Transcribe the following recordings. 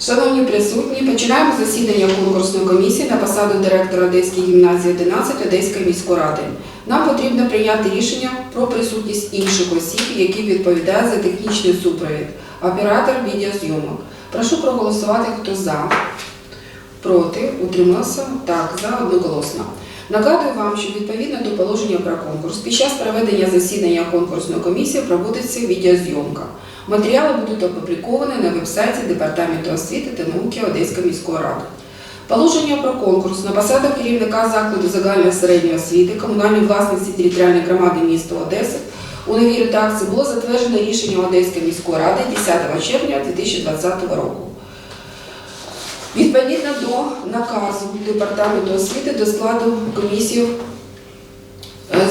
Шановні присутні, починаємо засідання конкурсної комісії на посаду директора Одеської гімназії 11 Одеської міської ради. Нам потрібно прийняти рішення про присутність інших осіб, які відповідають за технічний супровід, оператор відеозйомок. Прошу проголосувати, хто за, проти, утримався, так, за одноголосно. Нагадую вам, що відповідно до положення про конкурс, під час проведення засідання конкурсної комісії проводиться відеозйомка. Матеріали будуть опубліковані на вебсайті Департаменту освіти та науки Одеської міської ради. Положення про конкурс на посаду керівника закладу загальної середньої освіти комунальної власності територіальної громади міста Одеси у новій редакції було затверджено рішення Одеської міської ради 10 червня 2020 року. Відповідно до наказу Департаменту освіти до складу комісії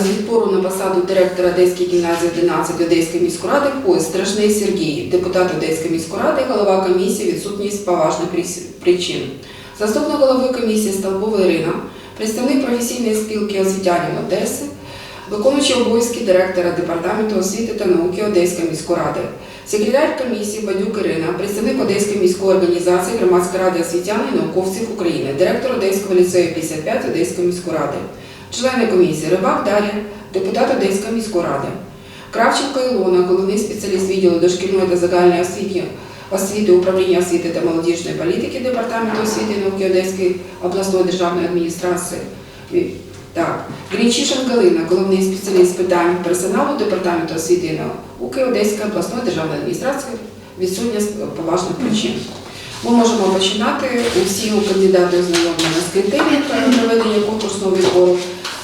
з відбору на посаду директора Одеської гімназії 11 Одеської міської ради входить Страшний Сергій, депутат Одеської міської ради, голова комісії відсутність поважних причин. Заступник голови комісії Столбова Ірина, представник професійної спілки освітянів Одеси, виконуючий обов'язки директора Департаменту освіти та науки Одеської міської ради, секретар комісії Бадюк Ірина, представник Одеської міської організації Громадської ради освітян і науковців України, директор Одеського ліцею 55 Одеської міської ради, члени комісії Рибак Дар'я, депутат Одеської міської ради, Кравченко Ілона, головний спеціаліст відділу дошкільної та загальної освіти, освіти управління освіти та молодіжної політики Департаменту освіти і науки Одеської обласної державної адміністрації. І- Так, Грінчишин Галина, головний спеціаліст з питань персоналу Департаменту освіти і науки Одеської обласної державної адміністрації відсутня з поважних причин. Ми можемо починати. Усі кандидати ознайомлені з критеріями проведення конкурсного відбору.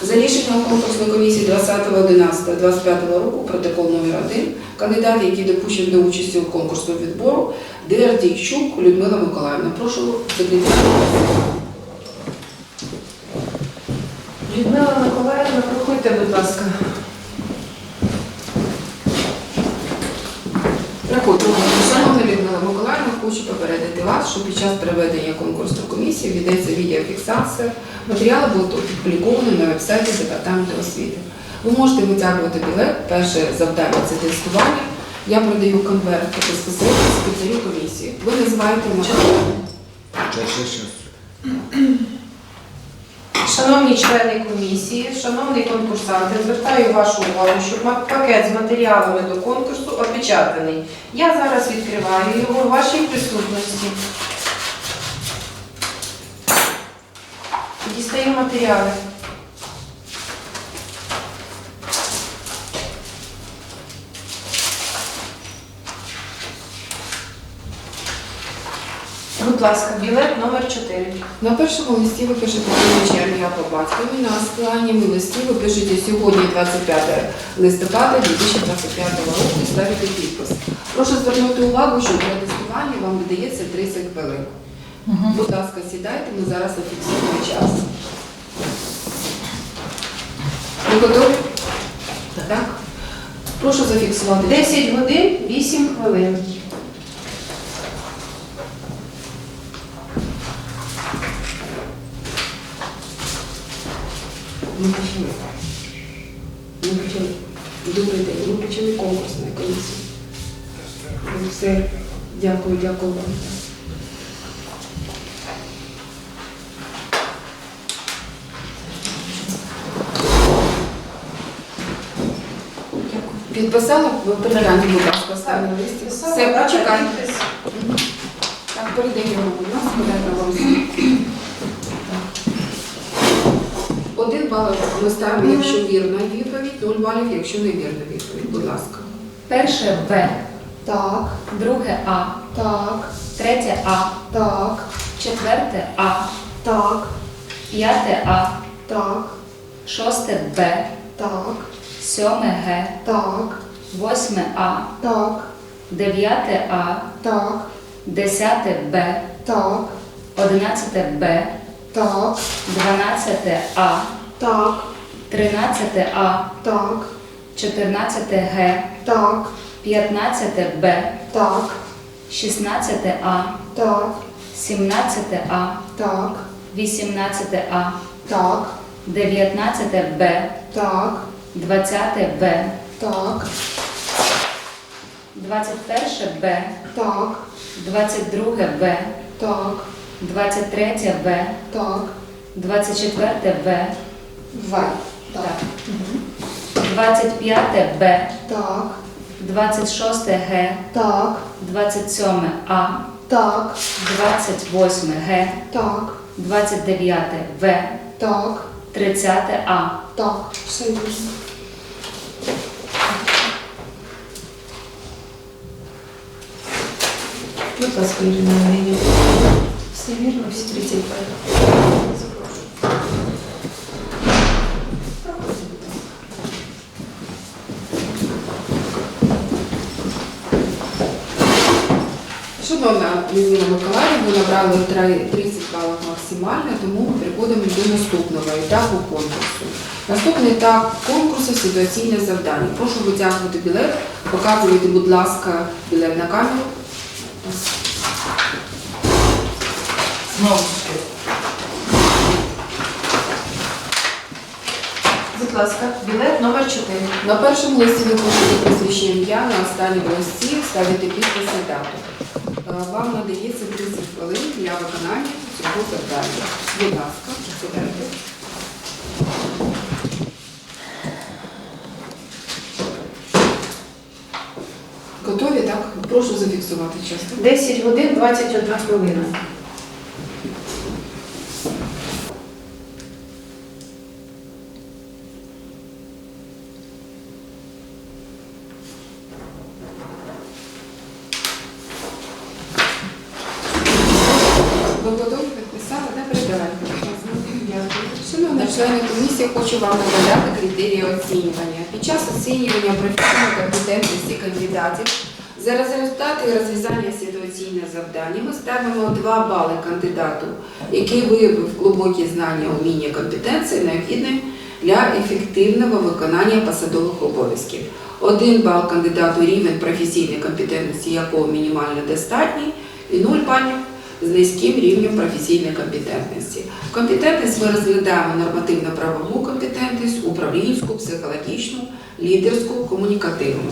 За рішенням конкурсної комісії 20.11.25 року, протокол номер 1, кандидати, які допущені до участі у конкурсному відбору, Дердійчук Людмила Миколаївна. Прошу секретаря. Людмила Миколаївна, проходьте, будь ласка. Проходьте. Хочу попередити вас, що під час проведення конкурсної комісії ведеться відеофіксація. Матеріали будуть опубліковані на вебсайті Департаменту освіти. Ви можете витягувати білет. Перше завдання це тестування. Я продаю конверт безпосередньо секретарю комісії. Ви називаєте матеріали. Шановні члени комісії, шановні конкурсанти, звертаю вашу увагу, що пакет з матеріалами до конкурсу опечатаний. Я зараз відкриваю його в вашій присутності. Дістаю матеріали. Будь ласка, білет номер 4. На першому листі ви пишете ім'я по батькові, на останньому листі ви пишете сьогодні 25 листопада 2025 року і ставите підпис. Прошу звернути увагу, що для тестування вам видається 30 хвилин. Будь ласка, сідайте, ми зараз зафіксуємо час. Ви готові? Так. Прошу зафіксувати. 10 годин 8 хвилин. Ми почали. Ми почали. Добрий день. Ми почали конкурсну комісію. Ну, Все. Дякую, дякую вам. Підписала? Ви перегляньте, будь ласка, останній лист. Все, почекайте. Так, передаємо, будь ласка, дайте вам. Один бал ми ставимо, якщо вірна відповідь, нуль балів, якщо невірна відповідь. Будь ласка. Перше Б, Так, друге А, так, третє А, так, четверте А, так, п'яте А, так, шосте Б, так, сьоме Г, так, восьме А, так, дев'яте А, так, десяте Б, так, одинадцяте Б, так, дванадцяте А, так, тринадцяте А, так, чотирнадцяте Г, так, п'ятнадцяте Б, так, шістнадцяте А, так, сімнадцяте А, так, вісімнадцяте А, так, дев'ятнадцяте Б, так, двадцяте Б, так, 21 Б, Так, 22 Б, так, 23 Б, так. 24 Б, В. Так. 25 Б, Так, 26 Г, так, 27 А, так, 28 Г, так, 29 В, так, 30 А. так. Все вірно. Будь ласка, Ірина Євгенівна. Все вірно, всі 35. Шановна Людмила Миколаївна, ви набрали 30 балів максимально, тому ми переходимо до наступного етапу конкурсу. Наступний етап конкурсу ситуаційне завдання. Прошу витягувати білет, показуйте, будь ласка, білет на камеру. Знову ж таки. Будь ласка, білет номер 4. На першому листі ви пишете прізвище ім'я, на останньому листі ставите підпис і дату. Е, Вам надається 30 хвилин для виконання цього завдання. Будь ласка, сідайте. Готові, так? Прошу зафіксувати час. 10 годин 21 хвилина. Ви готові підписали, не передавайте. Шановні члени комісії, хочу вам нагадати критерії оцінювання. Під час оцінювання професійної компетентності кандидатів за результати розв'язання ситуаційного завдання ми ставимо 2 бали кандидату, який виявив глибокі знання, уміння, компетенції, необхідні для ефективного виконання посадових обов'язків. Один бал кандидату рівень професійної компетентності, якого мінімально достатній, і 0 балів з низьким рівнем професійної компетентності. Компетентність ми розглядаємо нормативно-правову компетентність, управлінську, психологічну, лідерську, комунікативну.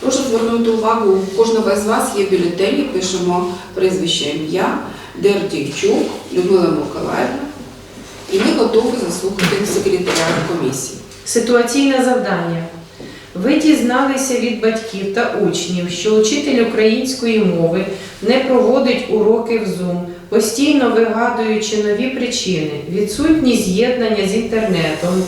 Прошу звернути увагу, у кожного з вас є бюлетені, пишемо прізвище ім'я, Дердійчук Людмила Миколаївна, і ми готові заслухати секретаря комісії. Ситуаційне завдання. Ви дізналися від батьків та учнів, що учитель української мови не проводить уроки в Zoom, постійно вигадуючи нові причини, відсутність з'єднання з інтернетом,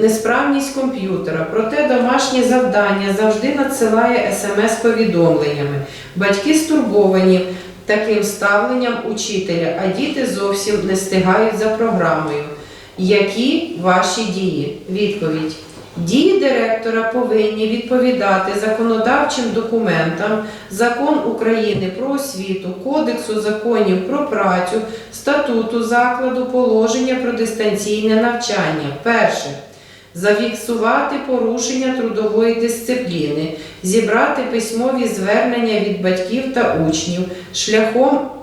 несправність комп'ютера. Проте домашнє завдання завжди надсилає смс-повідомленнями. Батьки стурбовані таким ставленням учителя, а діти зовсім не стигають за програмою. Які ваші дії? Відповідь. Дії директора повинні відповідати законодавчим документам Закон України про освіту, Кодексу законів про працю, статуту закладу, положення про дистанційне навчання. Перше. Зафіксувати порушення трудової дисципліни, зібрати письмові звернення від батьків та учнів шляхом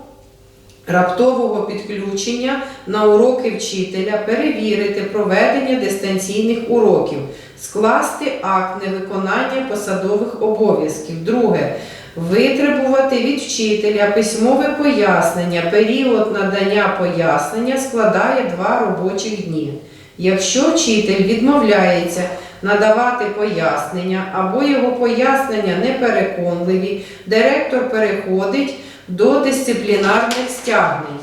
раптового підключення на уроки вчителя, перевірити проведення дистанційних уроків, скласти акт невиконання посадових обов'язків. Друге. Витребувати від вчителя письмове пояснення. Період надання пояснення складає два робочих дні. Якщо вчитель відмовляється надавати пояснення або його пояснення непереконливі, директор переходить до дисциплінарних стягнень.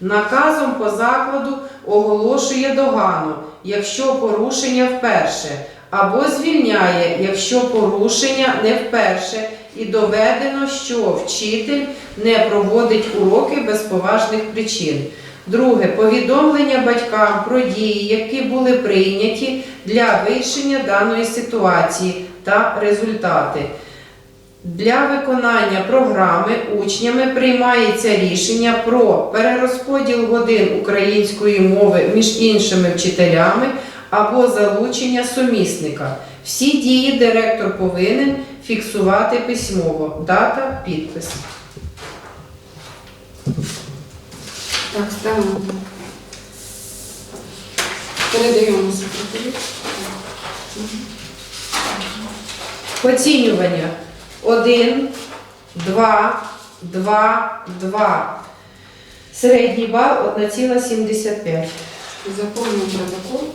Наказом по закладу оголошує догану, якщо порушення вперше, або звільняє, якщо порушення не вперше, і доведено, що вчитель не проводить уроки без поважних причин. Друге повідомлення батькам про дії, які були прийняті для вирішення даної ситуації та результати. Для виконання програми учнями приймається рішення про перерозподіл годин української мови між іншими вчителями або залучення сумісника. Всі дії директор повинен фіксувати письмово. Дата, підпис. Так, ставимо. Передаємо секретарю. Оцінювання. 1, 2, 2, 2. Середній бал 1,75. Заповнюємо протокол.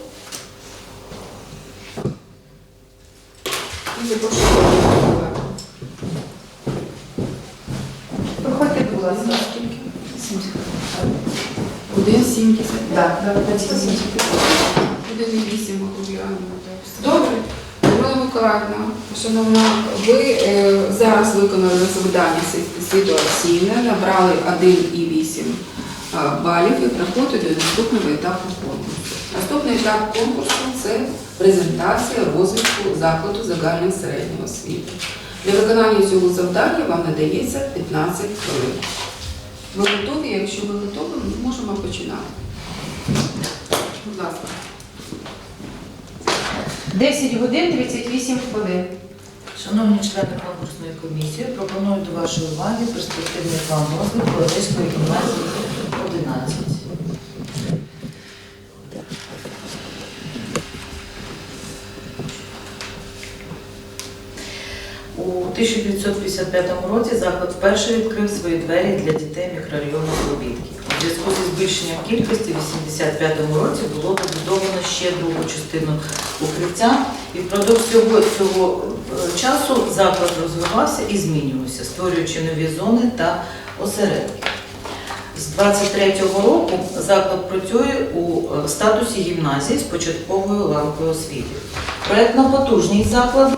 І запрошуємо. Проходьте, будь ласка. Скільки? Один сімдесят. Так, да, 1,75. Один і вісім округляємо. Добре. Миколаївна, шановна, ви е, зараз виконали завдання си- ситуаційне, набрали 1,8 е, балів і приходите до наступного етапу конкурсу. Наступний етап конкурсу це презентація розвитку закладу загальної середньої освіти. Для виконання цього завдання вам надається 15 хвилин. Ви готові? Якщо ви готові, ми можемо починати. Будь ласка. 10 годин 38 хвилин. Шановні члени конкурсної комісії, пропоную до вашої уваги перспективний план розвитку Одеської гімназії 11. У 1955 році заклад вперше відкрив свої двері для дітей мікрорайону Слобідки. У зв'язку зі збільшенням кількості в 1985 році було побудовано ще другу частину укриття, і впродовж цього, цього е, часу заклад розвивався і змінювався, створюючи нові зони та осередки. З 23-го року заклад працює у е, статусі гімназії з початковою ланкою освіти. Проектна потужність закладу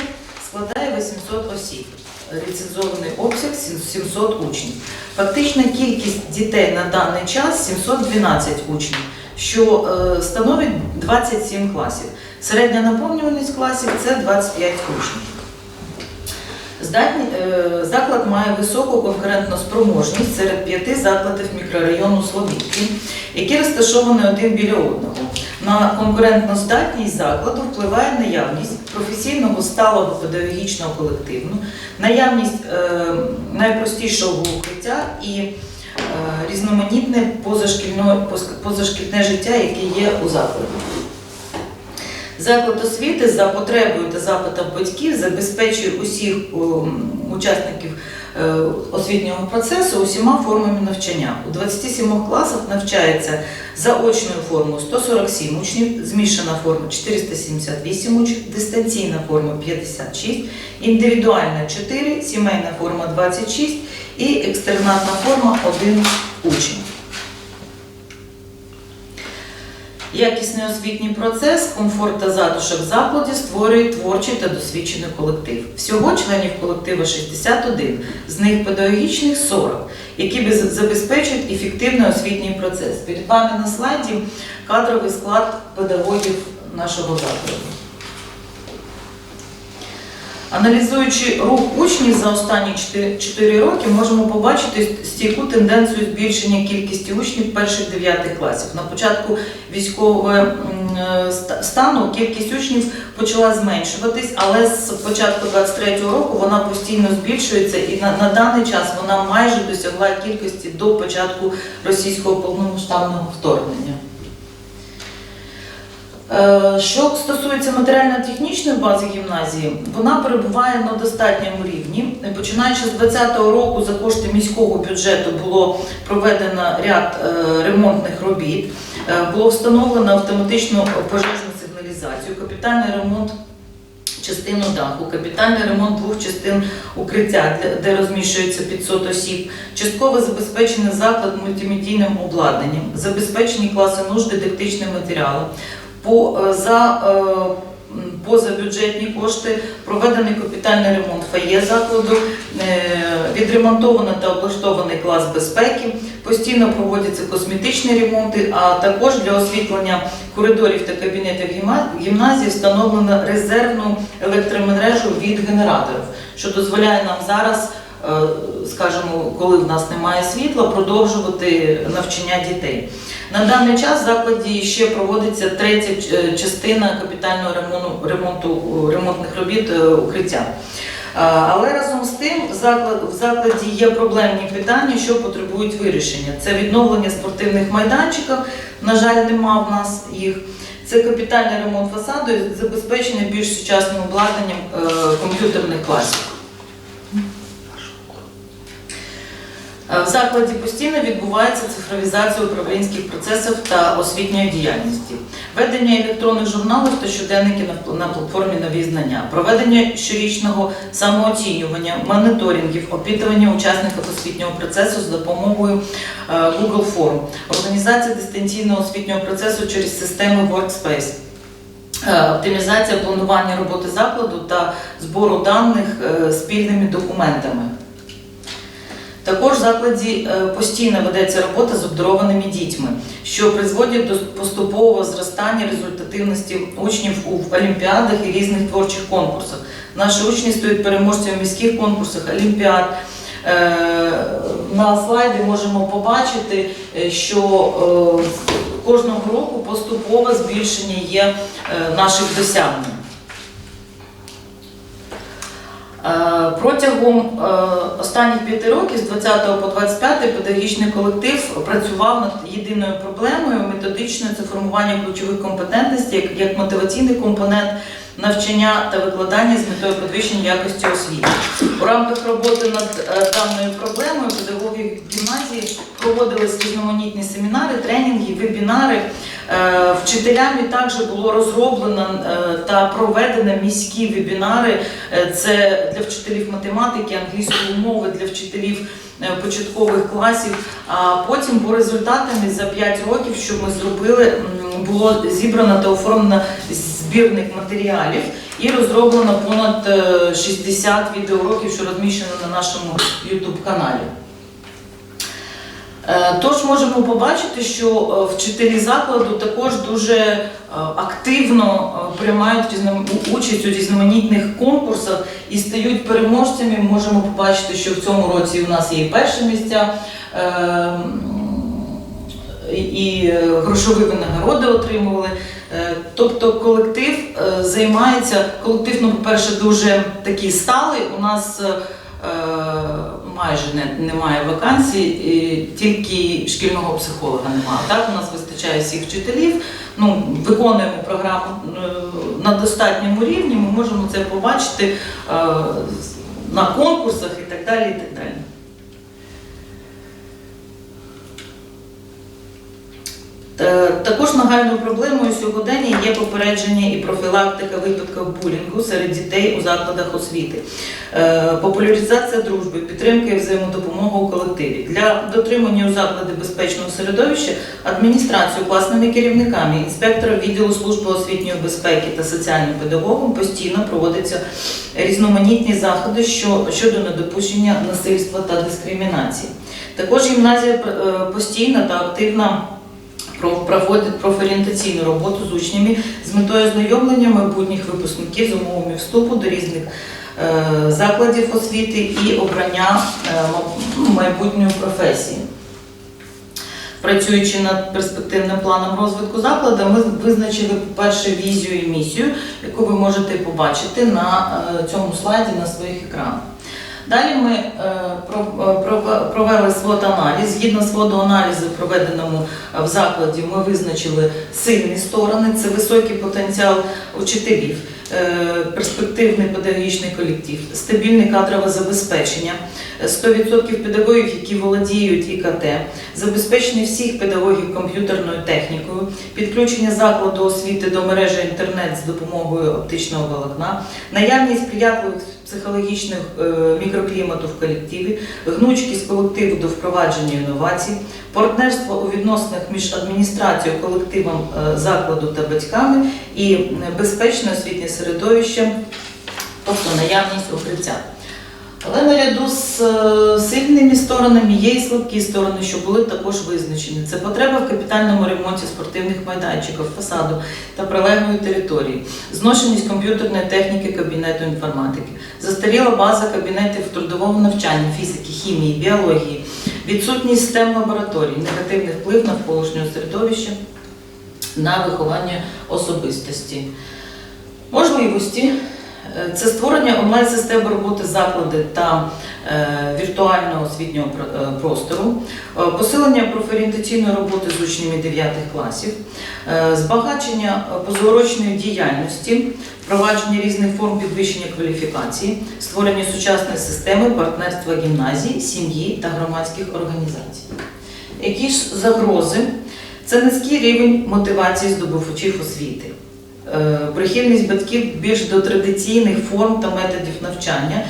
складає 800 осіб. Ліцензований обсяг 700 учнів. Фактична кількість дітей на даний час 712 учнів, що становить 27 класів. Середня наповнюваність класів це 25 учнів. Заклад має високу конкурентну спроможність серед п'яти закладів мікрорайону Слобідки, які розташовані один біля одного. На конкурентну здатність закладу впливає наявність професійного сталого педагогічного колективу, наявність е, найпростішого укриття і е, різноманітне позашкільне, життя, яке є у закладі. Заклад освіти за потребою та запитом батьків забезпечує усіх ем, учасників е, освітнього процесу усіма формами навчання. У 27 класах навчається заочною формою 147 учнів, змішана форма 478 учнів, дистанційна форма 56, індивідуальна 4, сімейна форма 26 і екстернатна форма 1 учень. Якісний освітній процес, комфорт та затишок в закладі створює творчий та досвідчений колектив. Всього членів колективу 61, з них педагогічних 40, які забезпечують ефективний освітній процес. Перед вами на слайді кадровий склад педагогів нашого закладу. Аналізуючи рух учнів за останні 4 роки, можемо побачити стійку тенденцію збільшення кількості учнів перших 9 класів. На початку військового е, ста- стану кількість учнів почала зменшуватись, але з початку 23-го року вона постійно збільшується і на, на даний час вона майже досягла кількості до початку російського повномасштабного вторгнення. Е, Що стосується матеріально-технічної бази гімназії, вона перебуває на достатньому рівні. Починаючи з 2020 року за кошти міського бюджету було проведено ряд е, ремонтних робіт, Е, було встановлено автоматичну пожежну сигналізацію, капітальний ремонт частину даху, капітальний ремонт двох частин укриття, де- розміщується 500 осіб, частково забезпечений заклад мультимедійним обладнанням, забезпечені класи нуж дидактичним матеріалом. По, е, за е, позабюджетні кошти проведений капітальний ремонт фає закладу, е, відремонтовано та облаштований клас безпеки, постійно проводяться косметичні ремонти, а також для освітлення коридорів та кабінетів гімназії встановлено резервну електромережу від генераторів, що дозволяє нам зараз, скажімо, коли в нас немає світла, продовжувати навчання дітей. На даний час в закладі ще проводиться третя е, частина капітального ремонту, ремонту ремонтних робіт е, укриття. Але разом з тим в закладі є проблемні питання, що потребують вирішення. Це відновлення спортивних майданчиків, на жаль, нема в нас їх. Це капітальний ремонт фасаду і забезпечення більш сучасним обладнанням е, комп'ютерних класів. Закладі постійно відбувається цифровізація управлінських процесів та освітньої діяльності, ведення електронних журналів та щоденників на платформі нові знання, проведення щорічного самооцінювання, моніторингів, опитування учасників освітнього процесу з допомогою е, Google Form, організація дистанційного освітнього процесу через систему Workspace. Е, Оптимізація планування роботи закладу та збору даних е, спільними документами. Також в закладі е, постійно ведеться робота з обдарованими дітьми, що призводить до поступового зростання результативності учнів у олімпіадах і різних творчих конкурсах. Наші учні стають переможцями в міських конкурсах, олімпіад. Е, На слайді можемо побачити, е, що кожного року поступове збільшення є наших досягнень. Протягом е, останніх п'яти років, з 20 по 25, педагогічний колектив працював над єдиною проблемою методичною це формування ключових компетентностей як, як мотиваційний компонент навчання та викладання з метою підвищення якості освіти. У рамках роботи над е, даною проблемою педагоги гімназії проводили різноманітні семінари, тренінги, вебінари. Е, Вчителями також було розроблено е, та проведено міські вебінари. Е, Це для вчителів математики, англійської мови, для вчителів початкових класів. А потім по результатами за 5 років, що ми зробили, було зібрано та оформлено збірник матеріалів і розроблено понад е, 60 відеоуроків, що розміщено на нашому YouTube каналі. Е, Тож можемо побачити, що е, вчителі закладу також дуже е, активно приймають участь у різноманітних конкурсах і стають переможцями. Можемо побачити, що в цьому році у нас є і перші місця. І грошові винагороди отримували. Тобто колектив займається, колектив, ну, по-перше, дуже такий сталий. У нас майже не, немає вакансій, тільки шкільного психолога немає. Так, у нас вистачає всіх вчителів. Ну, виконуємо програму е, на достатньому рівні. Ми можемо це побачити е, на конкурсах і так далі. І так далі. Також нагальною проблемою сьогодення є попередження і профілактика випадків булінгу серед дітей у закладах освіти, Е, популяризація дружби, підтримка і взаємодопомога у колективі. Для дотримання у закладі безпечного середовища адміністрацію, класними керівниками, інспектором відділу служби освітньої безпеки та соціальним педагогом постійно проводяться різноманітні заходи щодо недопущення насильства та дискримінації. Також гімназія е, постійно та активно про- проводить профорієнтаційну роботу з учнями з метою ознайомлення майбутніх випускників з умовами вступу до різних е, закладів освіти і обрання е, майбутньої професії. Працюючи над перспективним планом розвитку закладу, ми визначили, по-перше, візію і місію, яку ви можете побачити на е, цьому слайді на своїх екранах. Далі ми е, е, пров- провели свод-аналіз. Згідно сводоаналізу, проведеному е, в закладі, ми визначили сильні сторони, це високий потенціал учителів, перспективний педагогічний колектив, стабільне кадрове забезпечення, е, 100% педагогів, які володіють ІКТ, забезпечення всіх педагогів комп'ютерною технікою, підключення закладу освіти до мережі інтернет з допомогою оптичного волокна, наявність сприятливих психологічних е, мікроклімату в колективі, гнучкість колективу до впровадження інновацій, партнерство у відносинах між адміністрацією, колективом е, закладу та батьками і е, безпечне освітнє середовище, тобто наявність укриття. Але наряду з е, сильними сторонами є і слабкі сторони, що були також визначені. Це потреба в капітальному ремонті спортивних майданчиків, фасаду та прилеглої території, зношеність комп'ютерної техніки кабінету інформатики, застаріла база кабінетів трудового навчання, фізики, хімії, біології, відсутність STEM лабораторій, негативний вплив навколишнього середовища на виховання особистості. Можливості. Е, це створення онлайн-системи роботи заклади та е, віртуального освітнього е, простору, посилення профорієнтаційної роботи з учнями 9 класів, збагачення позаурочної діяльності, впровадження різних форм підвищення кваліфікації, створення сучасної системи партнерства гімназій, сім'ї та громадських організацій. Які ж загрози? Це низький рівень мотивації здобувачів освіти, прихильність батьків більш до традиційних форм та методів навчання,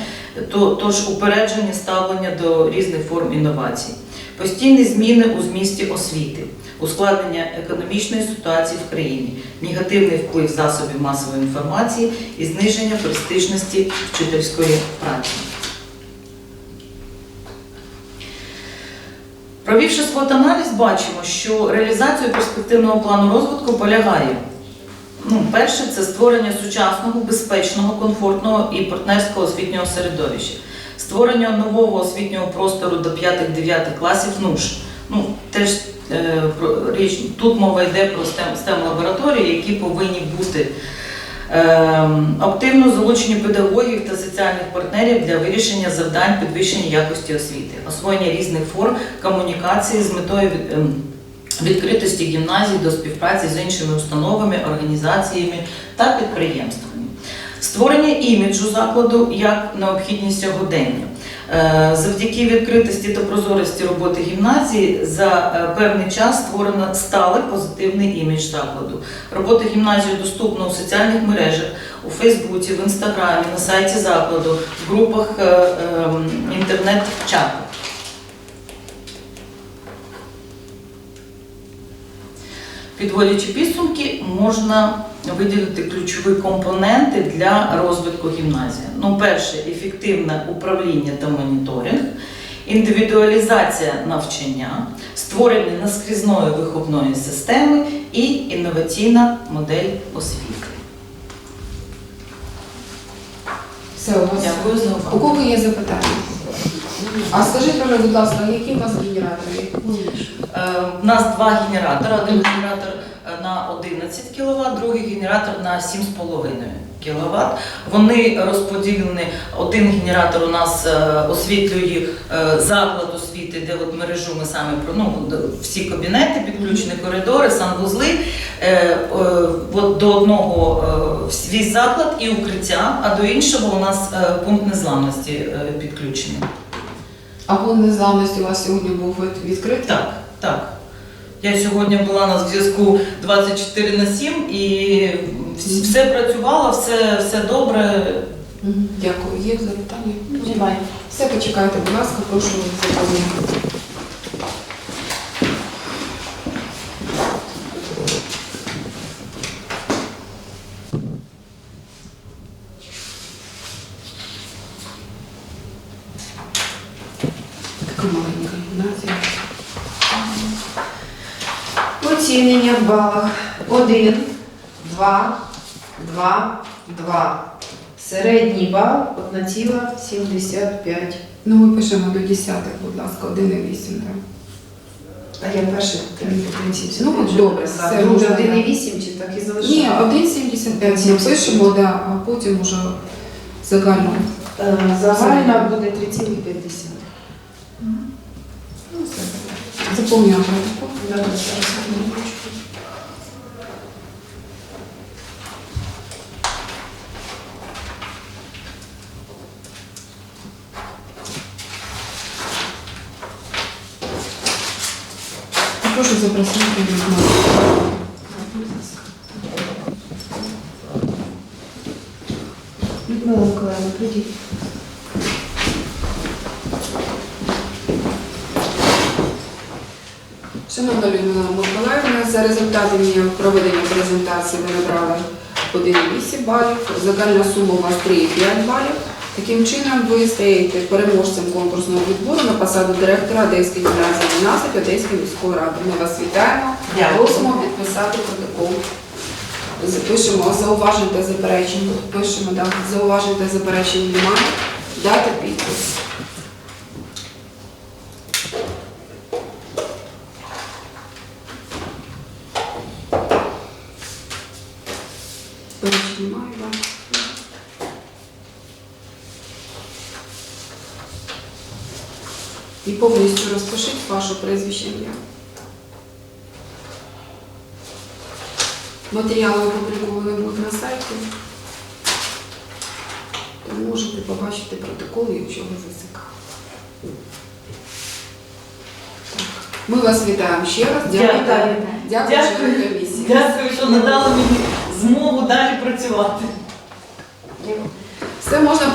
то- тож упередження ставлення до різних форм інновацій, постійні зміни у змісті освіти, ускладнення економічної ситуації в країні, негативний вплив засобів масової інформації і зниження престижності вчительської праці. Провівши свот-аналіз, бачимо, що реалізацію перспективного плану розвитку полягає. Ну, перше, це створення сучасного, безпечного, комфортного і партнерського освітнього середовища, створення нового освітнього простору до 5-9 класів НУШ. Ну, теж е, про річ тут мова йде про STEM, STEM лабораторії, які повинні бути Ем, Активно залучення педагогів та соціальних партнерів для вирішення завдань підвищення якості освіти, освоєння різних форм комунікації з метою ем, відкритості гімназій до співпраці з іншими установами, організаціями та підприємствами. Створення іміджу закладу як необхідність сьогодення. Е, Завдяки відкритості та прозорості роботи гімназії за е, певний час створено сталий позитивний імідж закладу. Робота гімназії доступна у соціальних мережах, у Фейсбуці, в Інстаграмі, на сайті закладу, в групах е, Підводячи підсумки, можна виділити ключові компоненти для розвитку гімназії. Ну, перше, ефективне управління та моніторинг, індивідуалізація навчання, створення наскрізної виховної системи і інноваційна модель освіти. Все, у вас Дякую за у увагу. кого є запитання? А скажіть, Оля, будь ласка, які у вас генератори? Е, У нас два генератори. Один генератор е, на 11 кВт, другий генератор на 7,5 кВт. Вони розподілені. Один генератор у нас е, освітлює е, заклад освіти, де от мережу ми саме про ну, всі кабінети, підключені коридори, санвузли. Е, е, От до одного е, свій заклад і укриття, а до іншого у нас е, пункт незламності е, підключений. А вон незламності у вас сьогодні був від- відкритий? Так, так. Я сьогодні була на зв'язку 24 на 7 і вс- все працювало, все, все добре. Дякую. Є запитання? Немає. Все, почекайте, будь ласка, прошу заповнити. Маленька гімназія. Оцінення в балах 1, 2, 2, 2. Середній бал 1,75. Ну, ми пишемо до десятих, будь ласка, 1,8. так. А я перший принцип. Ну, добре, все, Друге можна, 1,8 чи так і Ні, залишаємо? 1,75 ми пишемо, да, а потім уже загально. Е, Загальна буде 3,5. Ну, все. Заповнюємо протокол. Зараз, зараз, секундочку. Прошу запросити вікно. Людмила Миколаївна, прийдіть. Шановна Людмила Миколаївна, за результатами проведення презентації ви набрали 1,8 балів, загальна сума у вас 3,5 балів. Таким чином ви стаєте переможцем конкурсного відбору на посаду директора Одеської гімназії 12 Одеської міської ради. Ми вас вітаємо. Просимо підписати протокол. Запишемо зауважень та заперечень. Пишемо, да, зауважень та заперечень немає. Дата підпис. Заперечень немає, да. І повністю розпишіть ваше прізвище ім'я. Матеріали опубліковані будуть на сайті. Тому можете побачити протокол, якщо ви. Так. Ми вас вітаємо ще раз. Дякую. Дякую. Дякую, Дякую. комісії. Дякую, що надали мені змогу далі працювати. Все можна